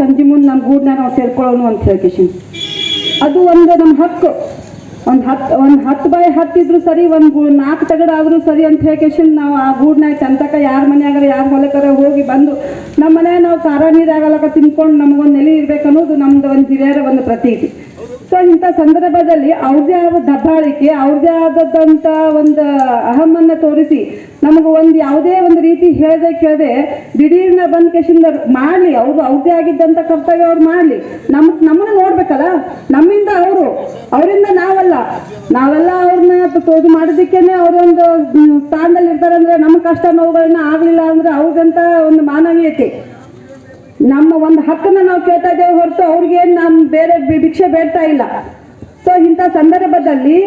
ನಮ್ಮ ಗೂಡನ್ನ ನಾವು ಸೇರ್ಕೊಳ್ಳೋನು ಅಂತ ಹೇಳ್ಕೇಶನ್ ಅದು ಒಂದು ನಮ್ಮ ಹಕ್ಕು. ಒಂದು ಹತ್ತು ಒಂದು ಹತ್ತು ಬಾಯಿ ಹತ್ತಿದ್ರು ಸರಿ, ಒಂದು ನಾಲ್ಕು ತಗಡಾದ್ರೂ ಸರಿ ಅಂತ ಹೇಳ್ಕೇಶನ್ ನಾವು ಆ ಗೂಡನ್ನ ಚಂತಕ ಯಾರ ಮನೆಯಾಗ ಯಾರ ಹೊಲಕರ ಹೋಗಿ ಬಂದು ನಮ್ಮ ಮನೆಯಾಗ ನಾವು ಖಾರ ನೀರಾಗಲಕ ತಿನ್ಕೊಂಡು ನಮಗೊಂದು ನೆಲೆ ಇರ್ಬೇಕು ಅನ್ನೋದು ನಮ್ದು ಒಂದು ಹಿರಿಯರ ಒಂದು ಪ್ರತೀತಿ. ಸೊ ಇಂಥ ಸಂದರ್ಭದಲ್ಲಿ ಅವ್ರದೇ ಆದ ದಬ್ಬಾಳಿಕೆ ಅವ್ರದೇ ಆದದ್ದಂಥ ಒಂದು ಅಹಮನ್ನ ತೋರಿಸಿ ನಮಗೆ ಒಂದು ಯಾವುದೇ ಒಂದು ರೀತಿ ಹೇಳದೆ ಕೇಳದೆ ದಿಢೀರ್ನ ಬಂದ ಕೇಶಿಂದ ಮಾಡಲಿ, ಅವ್ರು ಅವ್ರದೇ ಆಗಿದ್ದಂಥ ಕರ್ತವ್ಯ ಅವ್ರು ಮಾಡಲಿ. ನಮ್, ನಮ್ಮನ್ನ ನೋಡ್ಬೇಕಲ್ಲ? ನಮ್ಮಿಂದ ಅವರು, ಅವರಿಂದ ನಾವಲ್ಲ. ನಾವೆಲ್ಲ ಅವ್ರನ್ನ ಇದು ಮಾಡೋದಕ್ಕೇನೆ ಅವರೊಂದು ಸ್ಥಾನದಲ್ಲಿ ಇರ್ತಾರೆ ಅಂದ್ರೆ ನಮ್ಮ ಕಷ್ಟ ನೋವುಗಳನ್ನ ಆಗ್ಲಿಲ್ಲ ಅಂದ್ರೆ ಅವ್ರಿಗಂತ ಒಂದು ಮಾನವೀಯತೆ. ನಮ್ಮ ಒಂದು ಹಕ್ಕನ್ನ ನಾವು ಕೇಳ್ತಾ ಇದ್ದೇವೆ ಹೊರತು ಅವ್ರಿಗೆ ನಮ್ಮ ಬೇರೆ ಭಿಕ್ಷೆ ಬೇಡ್ತಾ ಇಲ್ಲ. ಸೊ ಇಂಥ ಸಂದರ್ಭದಲ್ಲಿ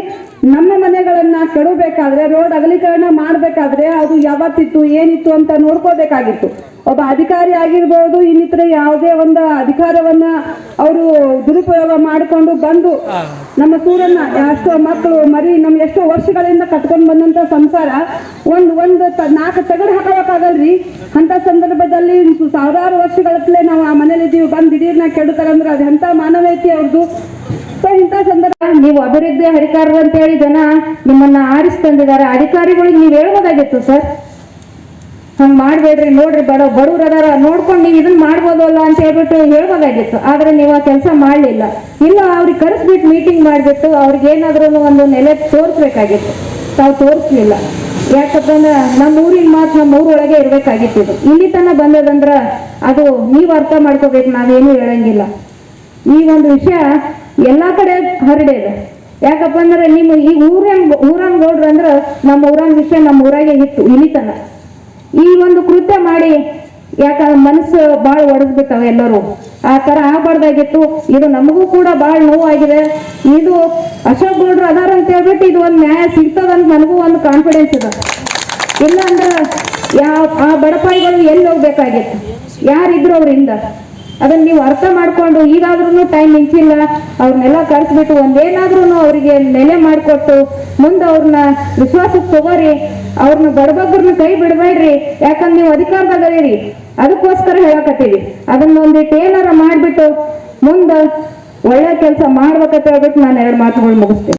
ನಮ್ಮ ಮನೆಗಳನ್ನ ಕೆಡಬೇಕಾದ್ರೆ ರೋಡ್ ಅಗಲೀಕರಣ ಮಾಡಬೇಕಾದ್ರೆ ಅದು ಯಾವತ್ತಿತ್ತು, ಏನಿತ್ತು ಅಂತ ನೋಡ್ಕೋಬೇಕಾಗಿತ್ತು. ಒಬ್ಬ ಅಧಿಕಾರಿ ಆಗಿರ್ಬೋದು ಇನ್ನಿತರ ಯಾವುದೇ ಒಂದು ಅಧಿಕಾರವನ್ನ ಅವರು ದುರುಪಯೋಗ ಮಾಡಿಕೊಂಡು ಬಂದು ನಮ್ಮ ಸೂರನ್ನ ಎಷ್ಟೋ ಮಕ್ಕಳು ಮರಿ ನಮ್ಮ ಎಷ್ಟೋ ವರ್ಷಗಳಿಂದ ಕಟ್ಕೊಂಡು ಬಂದಂತ ಸಂಸಾರ ಒಂದು ಒಂದು ನಾಲ್ಕು ತಗಡು ಹಾಕೋಕ್ಕಾಗಲ್ರಿ ಅಂತ ಸಂದರ್ಭದಲ್ಲಿ ಸಾವಿರಾರು ವರ್ಷಗಳತ್ತಲೇ ನಾವು ಆ ಮನೇಲಿ ಇದೀವಿ ಬಂದು ದಿಢೀರ್ನ ಕೆಡುತ್ತಾರಂದ್ರೆ ಅದು ಎಂಥ ಮಾನವೀಯತೆ ಅವ್ರದ್ದು ಸೊ ಇಂಥ ಸಂದರ್ಭ ನೀವು ಅಭಿವೃದ್ಧಿ ಅಧಿಕಾರರು ಅಂತ ಹೇಳಿ ಜನ ನಿಮ್ಮನ್ನ ಆರಿಸ್ತಂದಿದ್ದಾರೆ ಅಧಿಕಾರಿಗಳಿಗೆ ನೀವು ಹೇಳ್ಬೋದಾಗಿತ್ತು ಸರ್ ಹಂಗ್ ಮಾಡ್ಬೇಡ್ರಿ, ನೋಡ್ರಿ ಬಡ ಬಡವ್ರ ಅದಾರ, ನೋಡ್ಕೊಂಡು ನೀವು ಇದನ್ನ ಮಾಡ್ಬೋದಲ್ಲ ಅಂತ ಹೇಳ್ಬಿಟ್ಟು ಹೇಳ್ಬೋದಾಗಿತ್ತು. ಆದ್ರೆ ನೀವು ಆ ಕೆಲಸ ಮಾಡ್ಲಿಲ್ಲ. ಇಲ್ಲ, ಅವ್ರಿಗೆ ಕರೆಸ್ಬಿಟ್ಟು ಮೀಟಿಂಗ್ ಮಾಡ್ಬಿಟ್ಟು ಅವ್ರಿಗೆ ಏನಾದ್ರೂ ಒಂದು ನೆಲೆ ತೋರಿಸ್ಬೇಕಾಗಿತ್ತು. ತಾವು ತೋರಿಸ್ಲಿಲ್ಲ. ಯಾಕಂತಂದ್ರೆ ನಮ್ಮ ಊರಿನ ಮಾತು ನಮ್ಮ ಊರೊಳಗೆ ಇರ್ಬೇಕಾಗಿತ್ತು ಇದು. ಇಲ್ಲಿ ತನಕ ಬಂದದಂದ್ರ ಅದು ನೀವು ಅರ್ಥ ಮಾಡ್ಕೋಬೇಕು, ನಾವೇನು ಹೇಳಂಗಿಲ್ಲ. ಈ ಒಂದು ವಿಷಯ ಎಲ್ಲಾ ಕಡೆ ಹರಡಿದೆ ಯಾಕಪ್ಪ ಅಂದ್ರೆ ನಿಮ್ಮ ಈ ಊರಂಗ್ ಊರಂಗ್ ಗೌಡ್ರು ನಮ್ಮ ಊರಂಗ್ ವಿಷಯ ನಮ್ಮ ಊರಾಗೆ ಇತ್ತು ಇಲಿತನ ಈ ಒಂದು ಕೃತ್ಯ ಮಾಡಿ ಯಾಕ ಮನಸ್ಸು ಭಾಳ ಒಡೆದ್ಬಿಟ್ಟವ ಎಲ್ಲರೂ. ಆ ತರ ಆಗ್ಬಾರ್ದಾಗಿತ್ತು. ಇದು ನಮಗೂ ಕೂಡ ಭಾಳ ನೋವಾಗಿದೆ. ಇದು ಅಶೋಕ್ ಗೌಡ್ರು ಅದಾರ ಅಂತ ಹೇಳ್ಬಿಟ್ಟು ಇದು ಒಂದು ನ್ಯಾಯ ಸಿಗ್ತದಂತ ನನಗೂ ಒಂದು ಕಾನ್ಫಿಡೆನ್ಸ್ ಇದೆ. ಇಲ್ಲ ಅಂದ್ರೆ ಯಾವ ಆ ಬಡಪಾಯಿಗಳು ಎಲ್ಲಿ ಹೋಗ್ಬೇಕಾಗಿತ್ತು? ಯಾರಿದ್ರು ಅವರಿಂದ ಅದನ್ನ ನೀವು ಅರ್ಥ ಮಾಡ್ಕೊಂಡು ಈಗಾದ್ರೂ ಟೈಮ್ ನಿಂತಿಲ್ಲ ಅವ್ರನ್ನೆಲ್ಲ ಕರೆಸ್ಬಿಟ್ಟು ಒಂದೇನಾದ್ರೂ ಅವರಿಗೆ ನೆಲೆ ಮಾಡಿಕೊಟ್ಟು ಮುಂದೆ ಅವ್ರನ್ನ ವಿಶ್ವಾಸಕ್ಕೆ ತಗೋರಿ. ಅವ್ರನ್ನ ಬಡಬಗ್ರನ್ನ ಕೈ ಬಿಡಬೇಡ್ರಿ. ಯಾಕಂದ್ರೆ ನೀವು ಅಧಿಕಾರದಾಗ ಅದೀರಿ. ಅದಕ್ಕೋಸ್ಕರ ಹೇಳಕತ್ತೀವಿ ಅದನ್ನ ಒಂದಿಟ್ಟು ಏನಾರ ಮಾಡ್ಬಿಟ್ಟು ಮುಂದ ಒಳ್ಳೆ ಕೆಲಸ ಮಾಡ್ಬೇಕಂತ ಹೇಳ್ಬಿಟ್ಟು ನಾನು ಎರಡು ಮಾತುಗಳು ಮುಗಿಸ್ತೀನಿ.